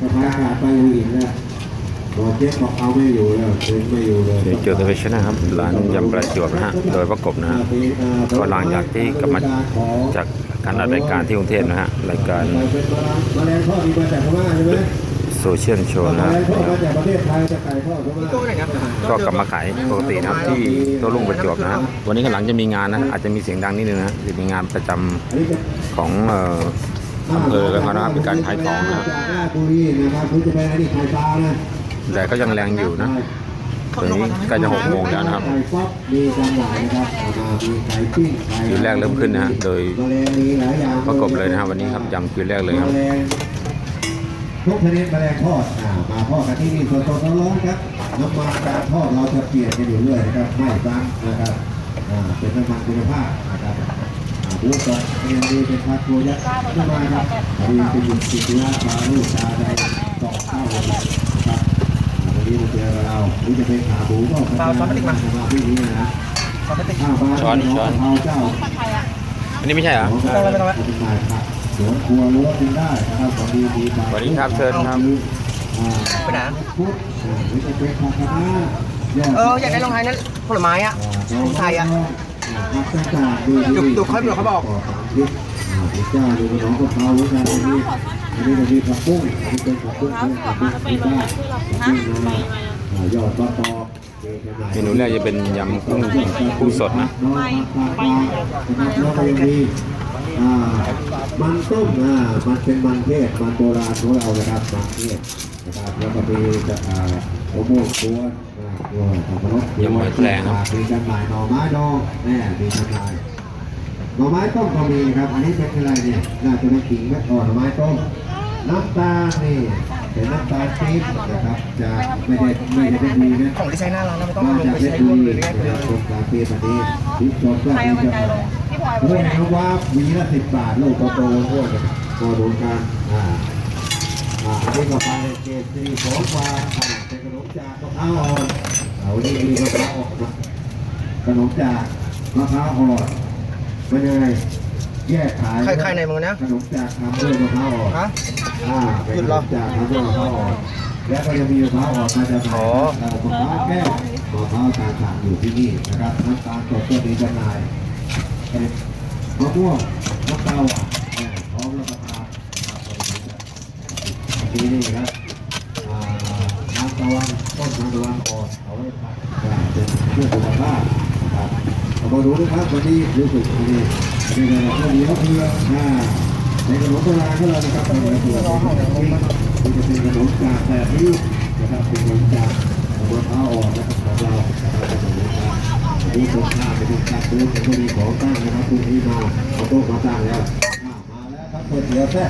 สะพานขาดไปหัวหินแล้วบอกเจ๊บอกเอาไม่อยู่แล้วเจ๊ไม่อยู่เลยเดี๋ยวเจอตัวเพชรนะครับร้านยำประจวบนะฮะโดยประกบนะฮะก็หลังจากที่กลับมาจากการอัดรายการที่กรุงเทพนะฮะรายการเป็นแมลงทอดมีมาจากพม่าใช่ไหมโซเชียลโชว์แมนะลฮะงทอดมาจากประเทศไทยจะไก่ทอดพม่าก็กลับมาขายปกตินะครับที่โต้รุ่งประจวบนะฮะวันนี้กำลังจะมีงานนะอาจจะมีเสียงดังนิดนึงนะจะมีงานประจำอันนี้จะของเอำเภอกันเขานะครับเป็นการขายของนะครับจากราชบุรีนะแต่ก็ยังแรงอยู่นะตอนนี้ใกล้จะหกโมงแล้วนะครับไก่ฟักมีจำหน่ายนะครับอ่ามีไก่ปิ้งไก่คิวแรกเริ่มขึ้นนะฮะโดยประกบเลยนะครับวันนี้ครับยำคิวแรกเลยครับทุกชนิดแมลงทอดมาทอดกันที่นี่สดๆร้อนๆครับน้ำมันการทอดเราจะเปลี่ยนกันอยู่เรื่อยนะครับไม่ซ้ำนะครับเป็นน้ำมันคุณภาพนะครับ อ่าบูสดเรียนดีเป็นพัดตัวยักษ์ขึ้นมาครับตีเป็นยุสิทธิราปลาลูกชาใดต่อข้าวครับวันนี้มาเจอกับเรานี่จะเป็นขาหมูก็เปล่าช้อนพลาสติกมามาที่นี่นะขอพลาช้อนช้อนข้อันนี้ไม่ใช่เหรอไม่ต้องแล้วไม่ต้องแล้วเป็นนายครัวนครัวรั้วกินได้นะครับวันนี้มีสวัสดีครับเชิญครับอ่าไปไหนพุทธอ่าวิจะเป็นผักคะน้ายอออยากได้รองเท้านั้นผลไม้อะของไทยอะผักต่างๆดู จุกจุกเขาบอกเขาบอกยึดอ่าอีกเจ้าดูน้องกะเพราเหมือนกันอันนี้อันนี้จะมีผักบุ้งอันนี้เป็นผักบุ้งเป็นผักบุ้งไม่ได้ผักบุ้งนาอ่ายอดปลาตอกเมนูแรกจะเป็นยำกุ้งกุ้งสดนะไมันต้มอ่ามันเป็นมันเทศมันโบราณของเรานะครับมันเทศนะครับแล้วก็มีจะอ่าโอโม่กวนอ่าโอ้ยสับปะรดยำหอยแครงครับมีจำหน่ายหน่อไม้ดองแน่มีจำหน่ายหน่อไม้ต้มก็มีครับ อันนี้เป็นอะไรเนี่ยน่าจะเป็นขิงแม่อ่อนหน่อไม้ต้มน้ำตาลนี่เป็นน้ำตาลปี๊บนะครับจะไม่ได้ไม่ได้เป็นดีนะของที่ใช้หน้าร้านเราไม่ต้องมาเอาลงจากไปเพชใช้รรบุวมรีเลยได้นะครับยโครงการปีแบบนี้ทิปจดก็มีจะมา โอ้ยน้องว่าวีละสิบบาทลูกโตๆพวกเนี่ยพอดูกันอ่าอ่าอันนี้ก็ไปเกตสีของฟ้าอ่าเป็นขนมจากมะพร้าวอ่อนเอาวันนี้มีมะพร้าวอ่อนนะขนมจากมะพร้าวอ่อนเป็นยังไงแยกขายใครใครในมึงนะขนมจากทำด้วยมะพร้าวอ่อนฮะอ่าเป็นขนมจากทำด้วยมะพร้าวอ่อนแล้วก็ยังมีมะพร้าวอ่อนมาจากไหนอ๋อเอ่อมะพร้าวแก้วมะพร้าวต่างๆอยู่ที่นี่นะครับน้ำตาลสดก็มีจำหน่ายเป็น มะม่วงมะเต้าอะพร้อมรับประทานครับทีนี่ครับอ่าน้ำตะวันต้นน้ำตะวันอ่อนเอาไว้ผัดอ่าเป็นเพื่อสุขภาพครับเอามาดูนะครับวันนี้รู้สึกวันนี้วันนี้เราก็เลี้ยวเพื่ออ่าในขนมโบราณของเรานะครับเป็นขนมโบราณของเราที่จะเป็นขนมจากแบบนี้นะครับเป็นขนมจากมะพร้าวอ่อนนะครับของเรานะครับ เป็นขนมจากนี่ตรงข้ามไปตรงข้ามตู้เป็มีของตั้งนะครับคุณที่มาเอาโต๊ะมาตั้งแล้วมาแล้วครับก๋วยเตี๋ยวแซ่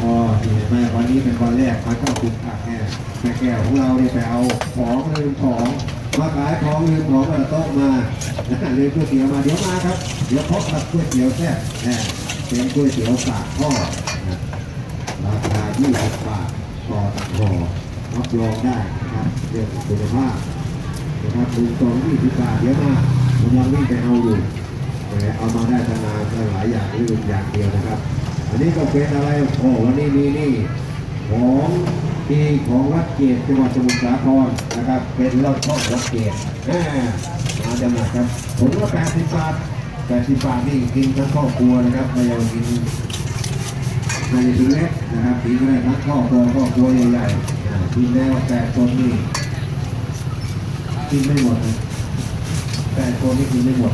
อ๋อเห็นไหมวันนี้เป็นวันแรกมันก็คุ้มค่าแค่แม่แก้วของเราเนี่ยไปเอาของลืมของมาขายของลืมของมาโต๊ะมาลืมก๋วยเตี๋ยวมาเดี๋ยวมาครับเดี๋ยวพบกับก๋วยเตี๋ยวแซ่บแน่เป็นก๋วยเตี๋ยวปากข้อราคา20บาท ต่อตักห่อรับรองได้นะครับเรื่องคุณภาพนะครับลุงตอง20บาทเดี๋ยวมากำลังวิ่งไปเอาอยู่แต่เอามาได้ตั้งนานหลายอย่างนี่เป็นอย่างเดียวนะครับ อันนี้ก็เป็นอะไรโอ้วันนี้มีนี่ของที่ของวัดเกตจังหวัดสมุทรสาครนะครับ เป็นรถช่องวัดเกตแหม่มาจำหน่ายครับผมว่า80บาท80บาทนี่กินทั้งครอบครัวนะครับไม่เอากิน ไม่ได้กินเล็กนะครับกินได้ทั้งครอบครัวครอบครัวใหญ่ๆอ่ากินแล้วแปดคนนี่กินไม่หมดแปดคนนี่กินไม่หมด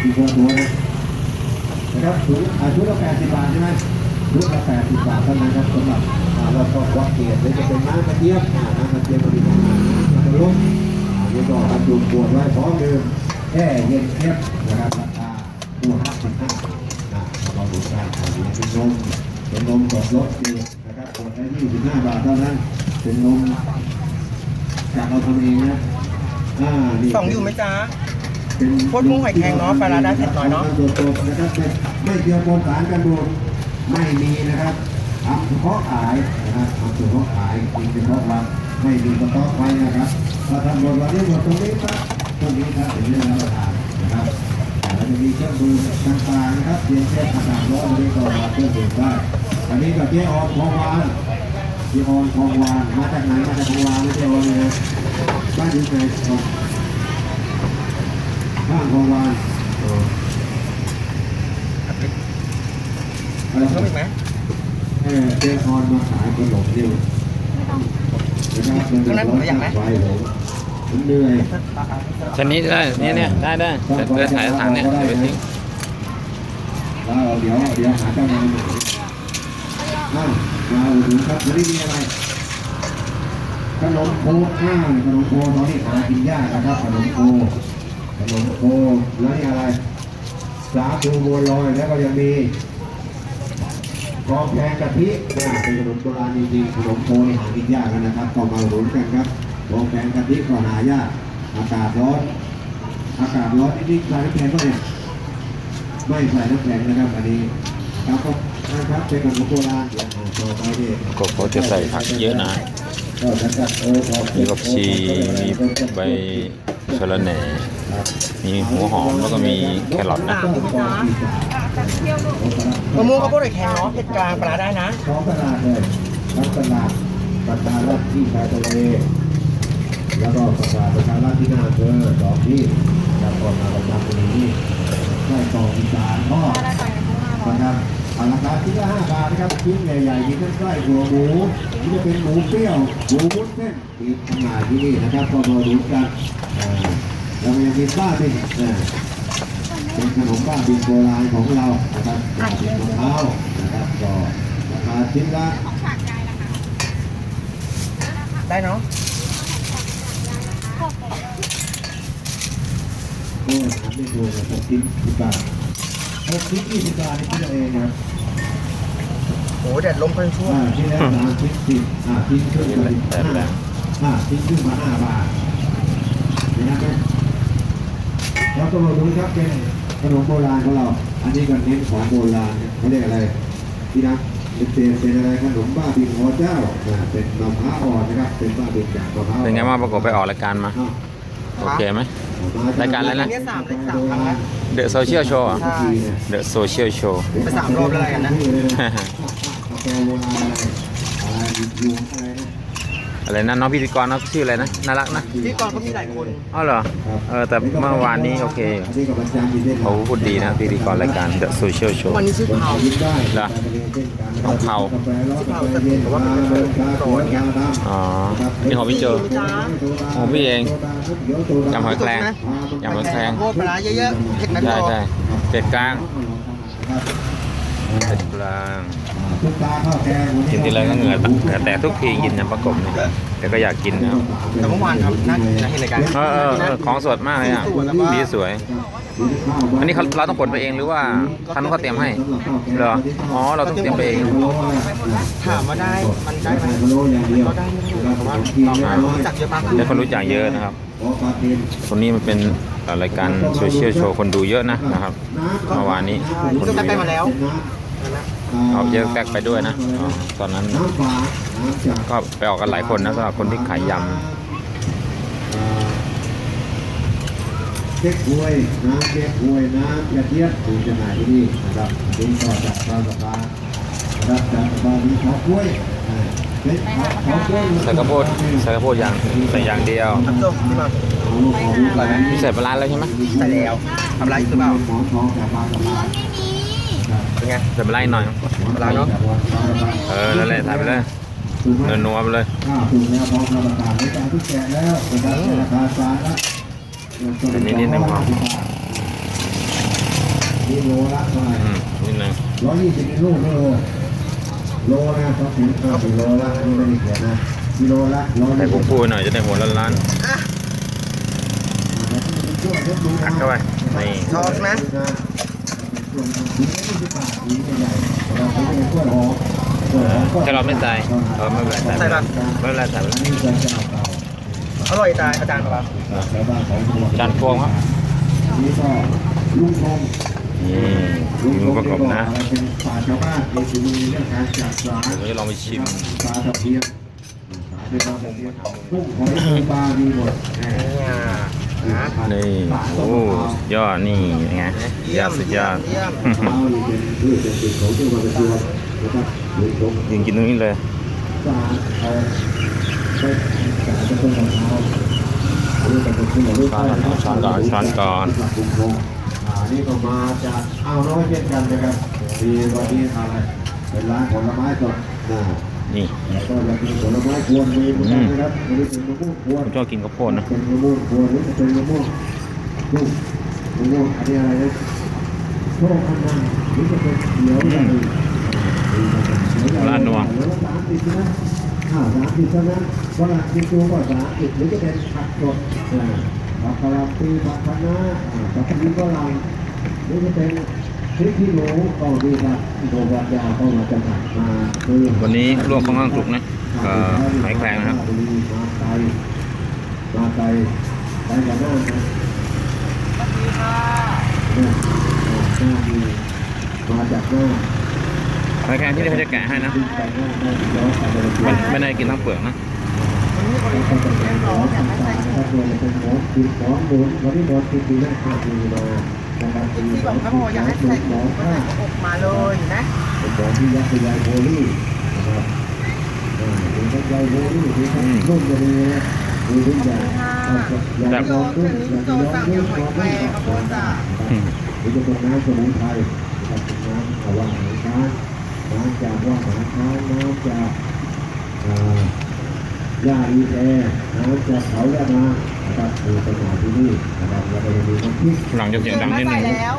กินครอบครัวนะนะครับชุดอ่าชุดละแปดสิบบาทใช่ไหมชุดละแปดสิบบาทเท่านั้นครับสำหรับอ่าเราก็วัดเกียรติหรือจะเป็นน้ำกระเทียมน้ำกระเทียมก็มีน้ำน้ำกระลุกอ่านี่ก็บรรจุขวดไว้พร้อมดื่มแค่เย็นเทียบนะครับราคาตัวห้าสิบห้าเราดูการขายเป็นนม เป็นนมสดรสดีนะครับขวดละยี่สิบห้าบาทเท่านั้นเป็นนมจากเราทำเองนะอ่านี่สองอยู่ไหมจ๊ะโคตรมุ่งหอยแครงเนาะปลาร้าได้เผ็ดน้อยเนาะนะครับไม่ไม่เกี่ยวกับสารกันบูดไม่มีนะครับทำเฉพาะขายนะครับทำเฉพาะขายกินเฉพาะวันไม่มีสต๊อกไว้นะครับถ้าทำหมดวันนี้หมดตรงนี้ครับตรงนี้ครับเป็นเรื่องรับประทานนะครับแต่ จะมีเครื่องมือต่างๆนะครับเพียงแค่อากาศร้อนนี้ก็มาเครื่องดื่มได้ อันนี้กับเจ๊ออนทองวานเจ๊ออนทองวานมาจากไหนมาจากทองวานไม่ใช่ออนเลยนะบ้านอยู่ไหนครับบ้านทองวานอะไรเพิ่มอีกไหมเออเจ๊ออนมาขายขนมนี่นะครับมันเป็นร้อยไฟผมผม เหนื่อยชนิดได้เนี่ยเนี่ยได้ได้เดี๋ยวเดี๋ยวถ่ายทางเนี่ยเดี๋ยวไปทิ้งแล้วเดี๋ยวเดี๋ยวหาเจ้านายหน่อยอ้าวมาอุดหนุนครับวันนี้มีอะไรขนมโคข้าวขนมโคตอนนี้หากินยากนะครับขนมโคขนมโคแล้วนี่อะไรสาคูบัวลอยแล้วก็ยังมีกองแพงกะทิเนี่ยเป็นขนมโบราณจริงๆขนมโคนี่หากินยากกันนะครับก็มาอุดหนุนกันครับ กองแพงกะทิก็หายากอากาศร้อน อากาศร้อนนิดๆใส่น้ำแข็งก็เนี่ยไม่ใส่น้ำแข็งนะครับอันนี้ครับก็นะครับเป็นขนมโบราณเดี๋ยวอ่านต่อไปดิกบเขาจะใส่ผักเยอะนะก็ฉันก็เออขอบคุณมีผักชีมีใบสะระแหน่ มีหัวหอมแล้วก็มีแครอทนะมะม่วงข้าวโพดไข่แข็งเนาะเผ็ดกลางปลาได้นะสองตลาดเลยทั้งตลาดประชารัฐที่ชายทะเล แล้วก็ตลาดประชารัฐที่หน้าอำเภอสองที่แล้วก็มาประจำตรงนี้ได้ต่ออีสานก็นะครับเอาราคาที่ละห้าบาทนะครับชิ้นใหญ่ๆมีทั้งไส้หัวหมูที่จะเป็นหมูเปรี้ยวหมูวุ้นเส้นมีขนาดที่นี่นะครับก็มาดูกันอ่าแล้วก็ยังมีบ้าบินนะเป็นขนมบ้าบินโบราณของเรานะครับบ้าบินมะพร้าวนะครับก็ราคาชิ้นละได้เนาะ โอ้ยทำไม่ถูกเลยหกชิ้นสิบบาทหกชิ้นยี่สิบบาทนี่คิดเอาเองนะครับโหแดดลมเพิ่งช่วอ่าชิ้นละสามชิ้นสิบอ่าชิ้นครึ่งมาสิบแต่ละห้าชิ้นครึ่งมาห้าบาทนี่นะครับแล้วก็มาดูครับเป็นขนมโบราณของเรา อันนี้ก็เน้นของโบราณเนี่ยเขาเรียกอะไรพี่นะ เป็นเป็นเป็นอะไรขนมบ้าบินหัวเจ้าเป็นมะพร้าวอ่อนนะครับเป็นบ้าบินจากมะพร้าวเป็นไงบ้างประกอบไปออกรายการมาโอเคไหมรายการอะไรนะเดี๋ยสามเลขสามครั้งแล้ว The Social Show อะโซเชียลโชว์ไปสามรอบแล้วกันนะแฟโบราณอะไรอะไรยูอะไรนะ อะไรนะน้องพิธีกรน้องชื่ออะไรนะน่ารักนะที่กองก็มีหลายคนอ๋อเหรอเออแต่เมื่อวานนี้โอเคอันนี้ก็ประจำอยู่ด้วยเขาพูดดีนะพิธีกรรายการ The Social Show วันนี้ชื่อเผายิ้มได้เหรอต้องเผากาแฟร้อนกาแฟเย็นชาเย็นชาเขียวชาดำอ๋อนี่ของพี่โจของพี่เองยำหอยแครงยำหอยแครงโคตรปลาร้าเยอะๆเผ็ดไม่พใช่อใช่เจ็ดกลางเจ็ดกลางทุ กตาข้าวแกงกินทีไรก็เหงื่อเหงื่อแตกทุกทีกินยำประกบเนี่ยแต่ก็อยากกินนะครับแต่เมื่อวานครับน่าจะเห็นรายการเออเออเออของสดมากเลยอะดีสวย อันนี้เขาเราต้องขนไปเองหรือว่าท่านเขาเตรียมให้เหรออ๋อเราต้องเตรียมไปเองถามว่าได้มันได้ไหมโลอย่างเดียวก็ได้ไม่ได้เพราะว่าเรารู้จักเยอะมากได้คนรู้จักเยอะนะครับตรงนี้มันเป็นรายการโซเชียลโชว์คนดูเยอะนะนะครับเมื่อวานนี้คนดูเยอะ เอาเยอะแป๊กไปด้วยนะอ๋อตอนนั้นน้ำฝาน้ำจากก็ไปออกกันหลายคนนะสำหรับคนที่ขายยเก๊กฮวยน้ำเก๊กฮวยน้ำกระเทียมถูกจำหน่ายที่นี่นะครับนี่ก็จากทางสภานะครับจากสภามีของกล้วยอ่าเป็นของกล้วยำใส่กระโพดใส่กระโพดอย่างใส่อย่างเดียวทำโซ่ที่มาเอาลูกของลูกไปพี่ใส่ปลาร้าแล้วใช่ไหมใส่แล้วทำไรหรือเปล่า หมอนทองจากบางสะพานเป็นไงใส่ปลาร้าอีกหน่อยปลาเนอะเออนั่นแหละถ่ายไปเลยนัวๆไปเลยข้าวถูกแล้วพร้อมรับประทานในการทุกแกะแล้วนะครับราคาจานละเป็นนิดๆนึงพอนี่โลละเท่าไหร่อืมนิดนึงร้อยยี่สิบกิโลไม่โลโลนะต้องถึงเก้าสิบโลละนี่ไม่ได้เขียนนะกิโลละร้อยใส่กุ้งปูหน่อยจะได้หัวล้านๆอัดเข้าไปนี่ชอบไหม ถ้าเราไม่ใส่เออไม่เป็นไรใส่ไปเลยไม่เป็นไรใส่ไปเลยอร่อยตายอาจารย์ครับจานพวงครับนี่ก็ลุงพงนี่มือประกบนะเป็นป่าชาวบ้านในฝีมือเรื่องการจัดสารผมจะลองไปชิมปลาตะเพียนเป็นปลาตะเพียนกุ้งหอยปูปลามีหมดเนี่ยอนี่โอ้สุดยอดนี่ไงยอดสุดยอดเยี่ยมมะพร้าวนี่เป็นพืชเศรษฐกิจของจังหวัดประจวบนะครับหรือผมยิงกินตรงนี้เลยสารเอาไปสารเป็นต้นมะพร้าวอันนี้เป็นต้นที่เราเรียกว่าช้อนก่อนช้อนก่อนหลักกลุ่มของอ่านี่ก็มาจากอ่าวน้อยเช่นกันนะครับมีวันนี้ทางเป็นร้านผลไม้สดนะ นี่แล้วก็จะมีผลไม้กวนมีเหมือนกันนะครับอันนี้เป็นมะม่วงกวนผมชอบกินข้าวโพดนะเป็นมะม่วงกวนหรือจะเป็นมะม่วงลูกมะม่วงอันนี้อะไรนะโชคอันนั้นหรือจะเป็นเขียวอะไรร้านนัวแล้วสามสิบนะอ้าวสามสิบเท่านั้นวันละกินตัวก็สามสิบหรือจะเป็นผักสดอ่าผักกะหล่ำปีผักคะน้าอ่าผักกะหรี่ก็ลังหรือจะเป็น พริกขี้หนูก็ดีครับโดนวัดยาเข้ามาจำหน่ายมาซื้อวันนี้ลวกข้างล่างสุกนะก็หอยแครงนะครับ มาไกลมาไกลไปกันหน้านะสวัสดีค่ะเนี่ยหน้าดีมาจากหน้าหอยแครงที่นี่เขาจะแกะให้นะขึ้นไปหน้าได้ย้อนไปเลยไม่ไม่ได้กินทั้งเปลือกนะวันนี้คนนี้เป็นคนเลี้ยงน้องแต่ไม่ใส่ชุดถ้าตัวเป็นหมอกินหมอหมุนวันนี้หมอกินดีนะข้าวดีมา นะครับเป็นที่บอกเขาบอกอยากให้ใส่หมอก็ข้าใส่อกมาเลยนะเป็นหมอที่ยักษ์ยายโพลี่นะครับอ่าเป็นยักษ์ยายโพลี่ที่ท่านรุ่นจะดีนะมีทุกอย่างอยากจะลองขึ้นอยากจะลองขึ้นลองขึ้นหรือจะเป็นน้ำสมุนไพรนะครับเป็นน้ำอาว่าหางช้างน้ำจากว่างช้างน้ำจากอ่าย่าอีแอน้ำจากเขายานา นะครับมีปัญหาที่นี่นะครับแล้วก็จะมีน้ำพริกหลังจะเสียงดังนิดนึงใส่แล้ว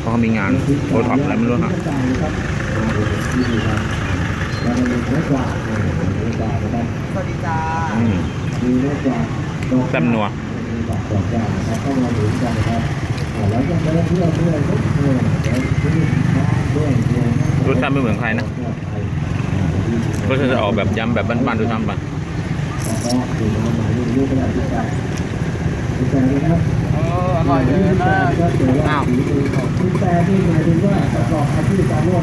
เพราะเขามีงานโอท็อปอะไรไม่รู้นะจ่ายครับมาดูที่นี่ครับแล้วก็มีไม้กวาดอ่าไม้กวาดนะครับสวัสดีจ้าอืมมีไม้กวาดดอกแซ่บนัวมีดอกดอกย่านะครับเข้ามาดูกันนะครับอ่าแล้วก็ไปเที่ยวด้วยทุกเมืองแล้วที่นี่ช้างด้วยด้วยรสชาติไม่เหมือนใครนะรสชาติจะออกแบบยำแบบบ้านๆดูทำไป แล้วก็ดูน้ำหมายดูรูปก็ได้ที่ใจที่ใจนะครับเอออร่อยเลยนะอ้าวคุณแต่ที่หมายถึงว่าประกอบอาชีพการร่วม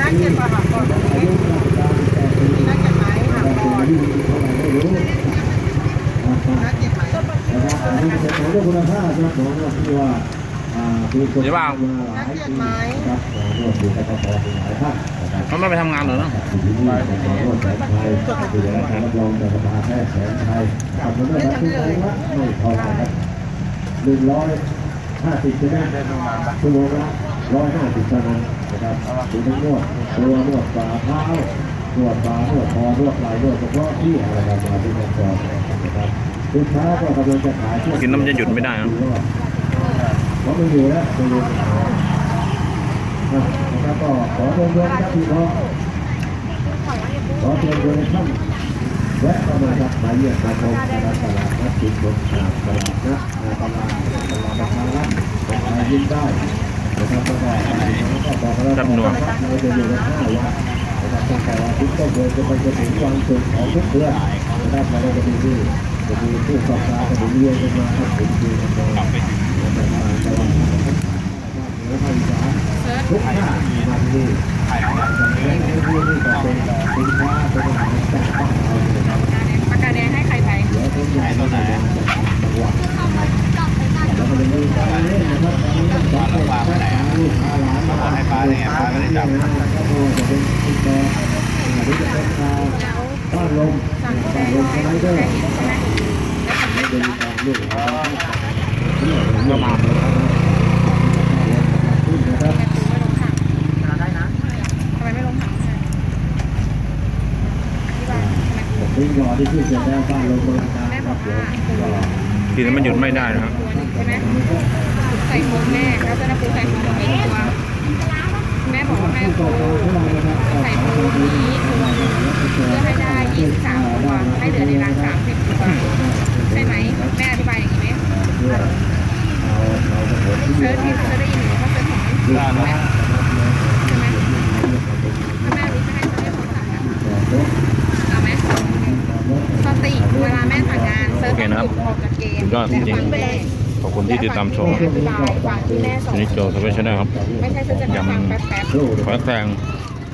น่าเกลียดปะหักก่อนอายุราชการแต่ปีนักเกลียดไหมหักแต่ก่อนอายุเท่าไหร่ไม่รู้นะครับน่าเกลียดไหมนะครับอันนี้เป็นของเรื่องคุณภาพนะของเราที่ว่าอ่าคือคนมา หลายปีนะครับร่วมอยู่กับกลายภาคนะครับเขาไม่ไปทำงานเหรอเนาะอยู่ที่นี่ของร่วมแสนไทยคือการรับรอาหัว่าไม่พอครับหนึ่งร้อยห้าสิบใช่ไหมชั่วโมงละร้อยห้าสิบเท่านั้นนะครับดูทั้งนวดตัวนวดฝ่าเท้านวดฝ่านวดคอนวดไหล่นวดเฉพาะที่อะไรกันมาที่องค์กรนะครับลูกค้าก็กำลังจะขายกินน้ำจะหยุดไม่ได้นะ เพราะไม่อยู่แล้วไม่อยู่นะครับก็ขอเชิญชวนครับพี่น้องขอเชิญชวนท่านแวะเข้ามาครับมาเยี่ยมมาชมนะครับตลาดนัดจิตบนตลาดตลาดนัดตลาดตลาดปรารัฐของไทยยิ้มได้นะครับแล้วก็ก็บอกแล้วนะครับเราจะอยู่กันห้าวันนะครับตั้งแต่วันอาทิตย์ต้นเดือนจนไปจนถึงวันศุกร์ของทุกเดือนนะครับเราจะมีที่จะมีผู้สอบถาจะมีเรียนกันมาครับผมคือกันมาตลาดตลาดนะครับเหนือภาคอีสานทุกภาคมา ที่นี่และในที่นี้ก็เป็นสินค้าเป็นอาหารจากบ้านเราเลยครับปากกาแดงให้ใครไปเดี๋ยวผมจะต้องมาจากจังหวัดแล้วก็จะมีการเล่นนะครับตอนนี้ต้องสอนให้แม่ลูกค้าหลานมาให้ปลาเนี่ยปลาไม่ได้จับนะก็พอจะเป็นติดต่อหรือจะเป็นข่าวบ้านลมบ้านลมสไลเดอร์ไม่เป็นการลูกหลานก็มาขึ้นนะครับได้นะทำ ไมไม่ลงถังให้อธิบายทำไมผมทิ้งรอที่ขึ้นเสร็จแล้วบ้านลมโบราณครับเดี๋ยวก็กินแล้วมันหยุดไม่ได้นะครับตัวหนึ่งใช่ไหมใส่ฟูแม่แล้วจะได้ฟูใส่ฟูกี่ตัวแม่บอกว่าแม่ฟูใส่ฟูนี้ตัวหนึ่งเพื่อให้ได้ยี่สิบสามตัวให้เหลือในรังสามสิบตัวใช่ไหม คุณที่ติดตามชมอธิบายฟังที่แม่สอนอันนี้โจสเปเชียลนะครับไม่ใช่ฉันจะมาฟังแป๊บหอยแครง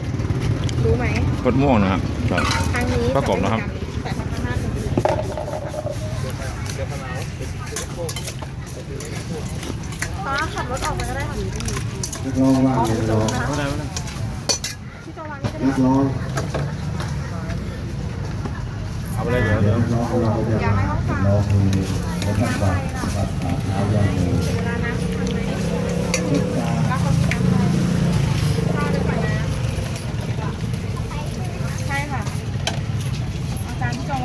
ๆรู้ไหมโคตรม่วงนะครับครับครั้งนี้ประกบนะครับแต่ข้างหน้าเป็นฟ้าขับรถออกไปก็ได้ค่ะนักร้องว่างเลยนักร้องพี่จอวางนี่ก็ได้นักร้องเอาไปเลยเดี๋ยวเดี๋ยวนักร้องเราจะร้องเพลงในท่านฟังนะครับ